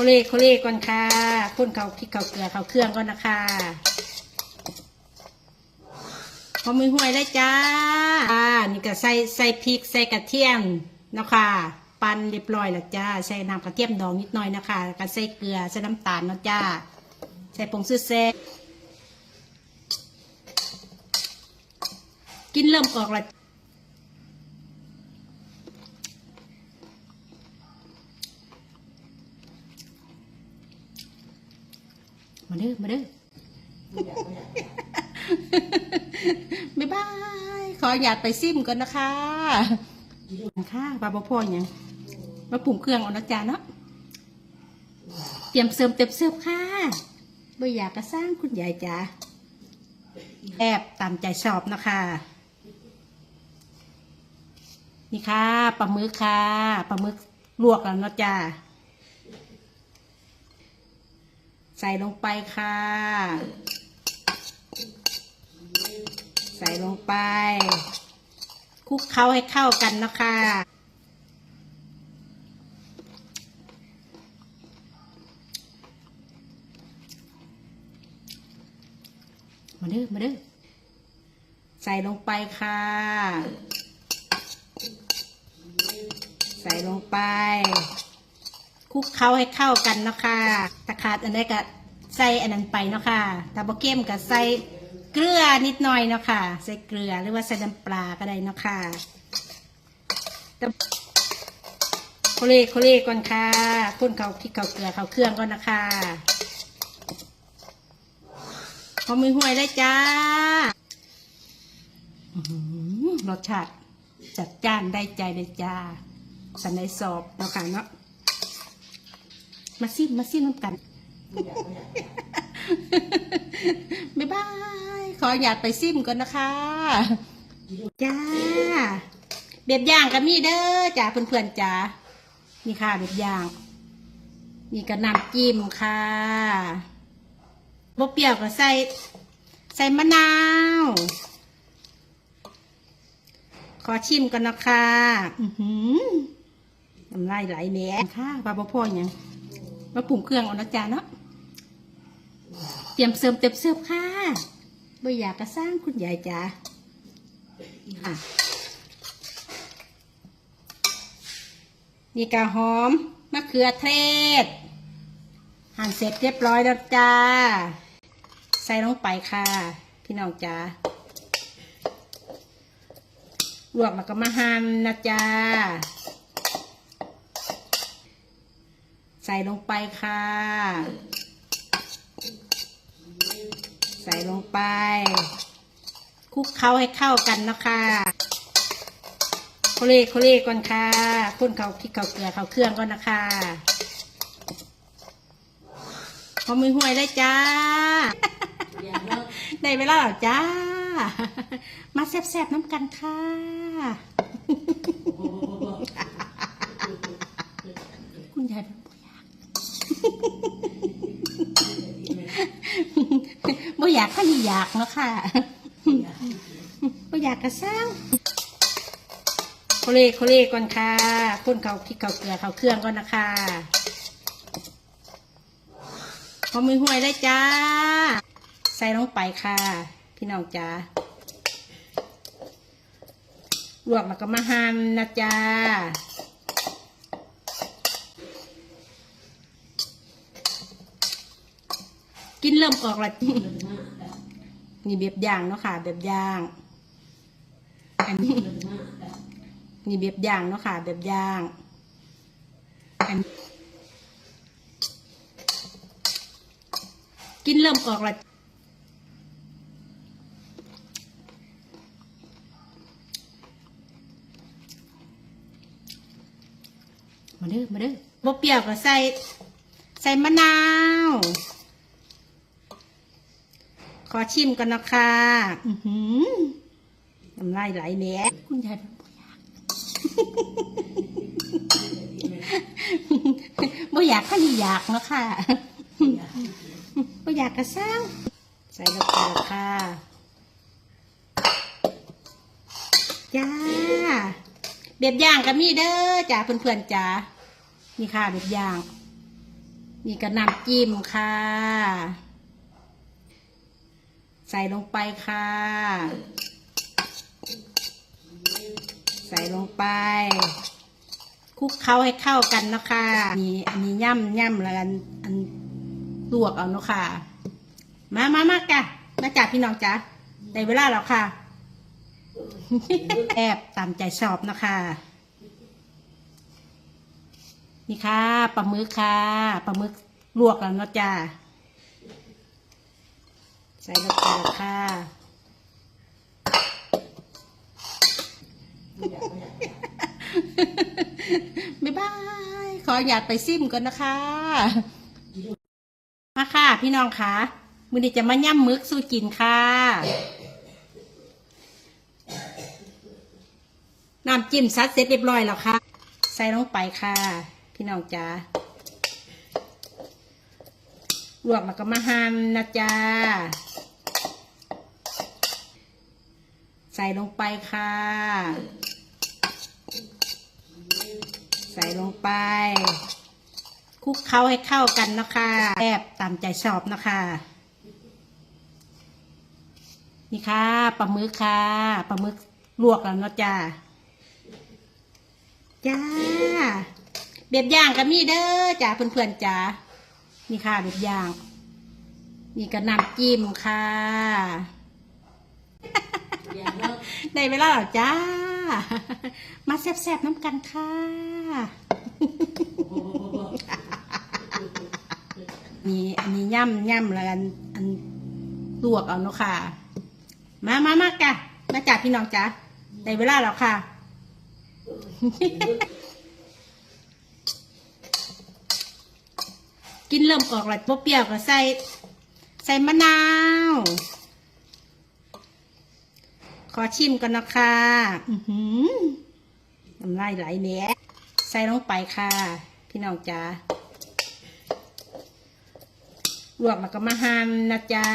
เขาเลเขาเลก่อนค่ะคนเขาพริกเขาเกลือเขาเครื่องก่อนนะคะพอมือห่วยได้จ้าอ่านี่ก็ใส่ใส่พริกใส่กระเทียมนะคะปั่นเรียบร้อยแล้วจ้า ใส่น้ำกระเทียมดองนิดหน่อยนะคะก็ใส่เกลือใส่น้ำตาลนะจ้า ใส่ผงซื้อแซ่กินเริ่มออกและ มาเด้อมาเด้อบ๊ายบาย ขออยากไปซิมก่อนนะคะค่ะบาบพ่อย่างมาปรุงเครื่องเอานะจ๊ะเนาะเตรียมเสริมเต็มเสิร์ฟค่ะบ่อยากกระสร้างคุณยายจ๋าแอบตามใจชอบนะคะ นี่ค่ะปลาหมึกค่ะปลาหมึกลวกแล้วนาะจ้า ใส่ลงไปค่ะ ใส่ลงไป คลุกเคล้าให้เข้ากันนะคะมาเด้อมาเด้อใส่ลงไปค่ะ ใส่ลงไป คลุกเคล้าให้เข้ากันเนาะค่ะตะขาดอันนี้ก็ใส่อันนั้นไปเนาะค่ะตาบะเก้มก็ใส่เกลือนิดหน่อยเนาะค่ะ ใส่เกลือหรือว่าใส่น้ำปลาก็ได้เนาะค่ะต่โคเลโคเลก่อนค่ะคนเขาพริกเขาเกลือเขาเครื่องก่อนนะคะพอมือห่วยได้จ้ารสชาติจัดจ้านได้ใจเลยจ้าสันในสอบเนาะค่ะเนาะ มาซิมมาซิมน้ำกัน บ๊ายบาย ขออยากไปซิมก่อนนะคะ จ้า เบ็ดย่างก็มีเด้อจ้าเพื่อนๆจ้านี่ค่ะเบ็ดย่าง นี่ก็น้ำจิ้มค่ะบเปรี้ยวก็ใส่ ใส่มะนาว ขอชิมกันนะคะ อือหือน้ำลายไหลแหน่ค่ะปลาบะพ่ออย่าง มาปรุงเครื่องเอานะจ๊ะเนาะเตรียมเสริมเต็มเสิร์ฟค่ะบ่อยากกระสร้างคุณยายจ๋าค่ะนี่กะหอมมะเขือเทศ หั่นเสร็จเรียบร้อยแล้วจ้า ใส่ลงไปค่ะ พี่น้องจ้าลวกแล้วก็มาหั่นนะจ๊ะ ใส่ลงไปค่ะ ใส่ลงไป คลุกเคล้าให้เข้ากันนะคะโคเลโคเลก่อนค่ะคนเขาพริกเขาเกลือเขาเครื่องก่อนนะคะพอมือห่วยได้จ้า ได้เวลาแล้วจ้า มาแซ่บๆน้ำกันค่ะคุณยายเป็น บ่อยากบ่อยากก็นี่อยากเนาะค่ะบ่อยากกระซ้างโคเลโคเลก่อนค่ะคนเขาพริกเขาเกลือเขาเครื่องก่อนนะคะพอมือห่วยได้จ้า ใส่ลงไปค่ะ พี่น้องจ้าลวกแล้วก็มาหั่นนะจ้า กินเริ่มออกละนี่แบบย่างเนาะค่ะแบบย่าง อันนี้นี่แบบย่างเนาะค่ะแบบย่างอันกินเริ่มออกละมาเด้อมาเด้อบ่เปรี้ยวก็ใส่ ใส่มะนาว ขอชิมกันนะคะอือหือน้ำลายไหลแหน่คุณยายเป็นบ่อยากบ่อยากก็นี่อยากเนาะค่ะบ่อยากกระซ้างใส่ลงไปแล้วค่ะจ้าเบ็ดย่างก็มีเด้อจ้าเพื่อนๆจ้านี่ค่ะเบ็ดย่าง นี่ก็น้ำจิ้มค่ะ ใส่ลงไปค่ะ ใส่ลงไปคลุกเคล้าให้เข้ากันนะคะนี่อันนี้ย่ำย่ำแล้วกันอันลวกเอาเนาะค่ะ มามามากะมาจาพี่น้องจ้ะได้เวลาแล้วค่ะแอบตามใจชอบนะคะนี่ค่ะปลาหมึกค่ะปลาหมึกลวกแล้วเนาะจ้า ใส่ลงไปแล้วค่ะบ๊ายบาย ขออยากไปซิมก่อนนะคะ มาค่ะ พี่น้องค่ะมือนี้จะมาย่ำมึกสู้กินค่ะ น้ำจิ้มซัดเสร็จเรียบร้อยแล้วค่ะ ใส่ลงไปค่ะ พี่น้องจ๋าลวกแล้วก็มาหั่นนะจ๊ะ ใส่ลงไปค่ะ ใส่ลงไปคลุกเคล้าให้เข้ากันนะคะแอบตามใจชอบนะคะ นี่ค่ะปลาหมึกค่ะปลาหมึกลวกแล้วเนาะจ้าจ้าเบ็บย่างก็มีเด้อจ้าเพื่อนๆจ้านี่ค่ะเบ็บย่าง นี่ก็น้ำจิ้มค่ะ ได้เวลาแล้วจ้า มาแซ่บๆน้ำกันค่ะนี่อันนี้ย่ำย่ำแล้วกันอันลวกเอาเนาะค่ะ มามามากะมาจาพี่น้องจ้าได้เวลาแล้วค่ะ กินเริ่มออกแล้วเปรี้ยวก็ใส่ ใส่มะนาว ขอชิมกันนะคะอือหือน้ำลายไหลแหน่ใส่ลงไปค่ะ พี่น้องจ๋าลวกแล้วก็มาหั่นนะจ๊ะ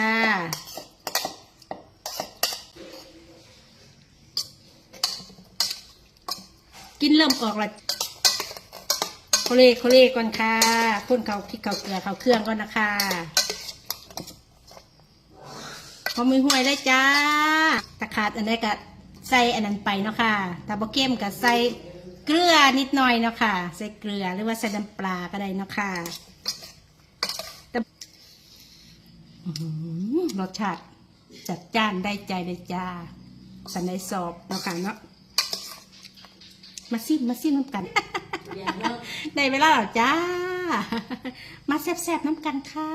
กินเริ่มออกล้วโคเล่โคเล่ก่อนค่ะคนเขาพริกเขาเกลือเขาเครื่องก่อนนะคะพอมือห่วยได้จ้า ตะขาดอันนี้ก็ใส่อันนั้นไปเนาะค่ะตาบะเก้มก็ใส่เกลือนิดหน่อยเนาะค่ะ ใส่เกลือหรือว่าใส่น้ำปลาก็ได้เนาะค่ะแต่อื้อหือรสชาติจัดจ้านได้ใจเลยจ้าสันในสอบเนาะค่ะเนาะมาซิมมาซิมน้ำกัน ได้เวลาแล้วจ้า มาแซ่บๆน้ำกันค่ะ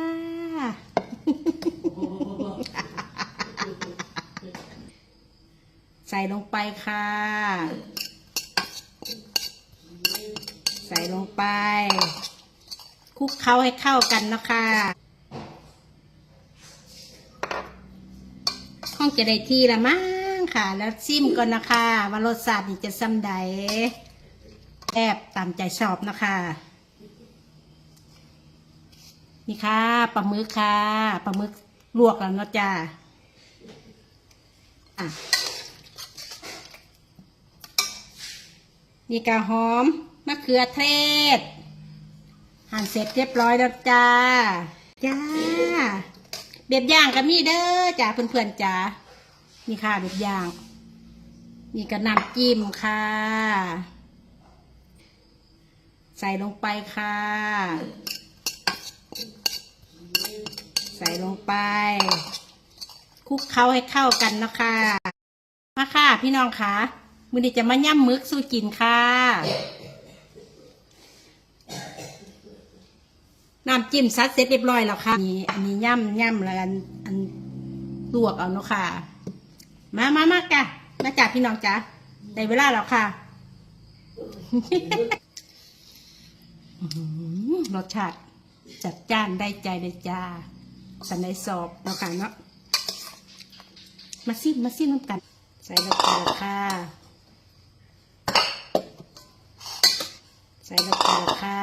ใส่ลงไปค่ะ ใส่ลงไปคลุกเคล้าให้เข้ากันนะคะห้องจะได้ที่ละมั้งค่ะ แล้วซิมก่อนนะคะว่ารสชาตินี่จะซ้ำใดแอบตามใจชอบนะคะนี่ค่ะปลาหมึกค่ะปลาหมึกลวกแล้วเนาะจ้าอะ นี่กะหอมมะเขือเทศ หั่นเสร็จเรียบร้อยแล้วจ้า จ้า เบบย่างก็มีเด้อจ้าเพื่อนๆจ้านี่ค่ะเบบย่าง นี่ก็น้ำจิ้มค่ะ ใส่ลงไปค่ะ ใส่ลงไปคลุกเคล้าให้เข้ากันนะคะมาค่ะ พี่น้องค่ะ มือนี้จะมาย่ำมึกสู้กินค่ะ น้ำจิ้มซัดเสร็จเรียบร้อยแล้วค่ะนี่อันนี้ย่ำย่ำแล้วกันอันลวกเอาเนาะค่ะ มามามากะมาจากพี่น้องจ้ะได้เวลาแล้วค่ะ รสชาติจัดจ้านได้ใจเลยจ้าสันในสอบเนาะค่ะเนาะมาซิมมาซิมน้ำกัน ใส่ลงไปค่ะ ส่ลงไปแล้วค่ะ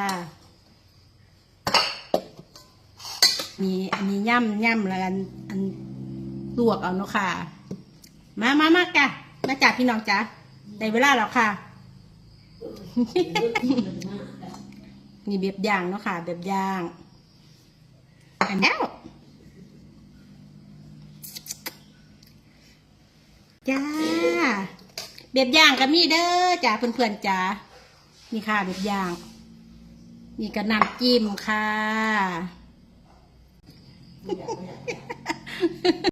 นี่อันนี้ย่ำย่ำแล้วกันอันลวกเอาเนาะค่ะ มามามากะมาจากพี่น้องจ้ะได้เวลาแล้วค่ะ นี่แบบย่างเนาะค่ะแบบย่างอันแล้วจ้าเบียบย่างก็มีเด้อจ้าเพื่อนๆจ้า นี่ค่ะเบียบย่าง นี่ก็น้ำจิ้มค่ะ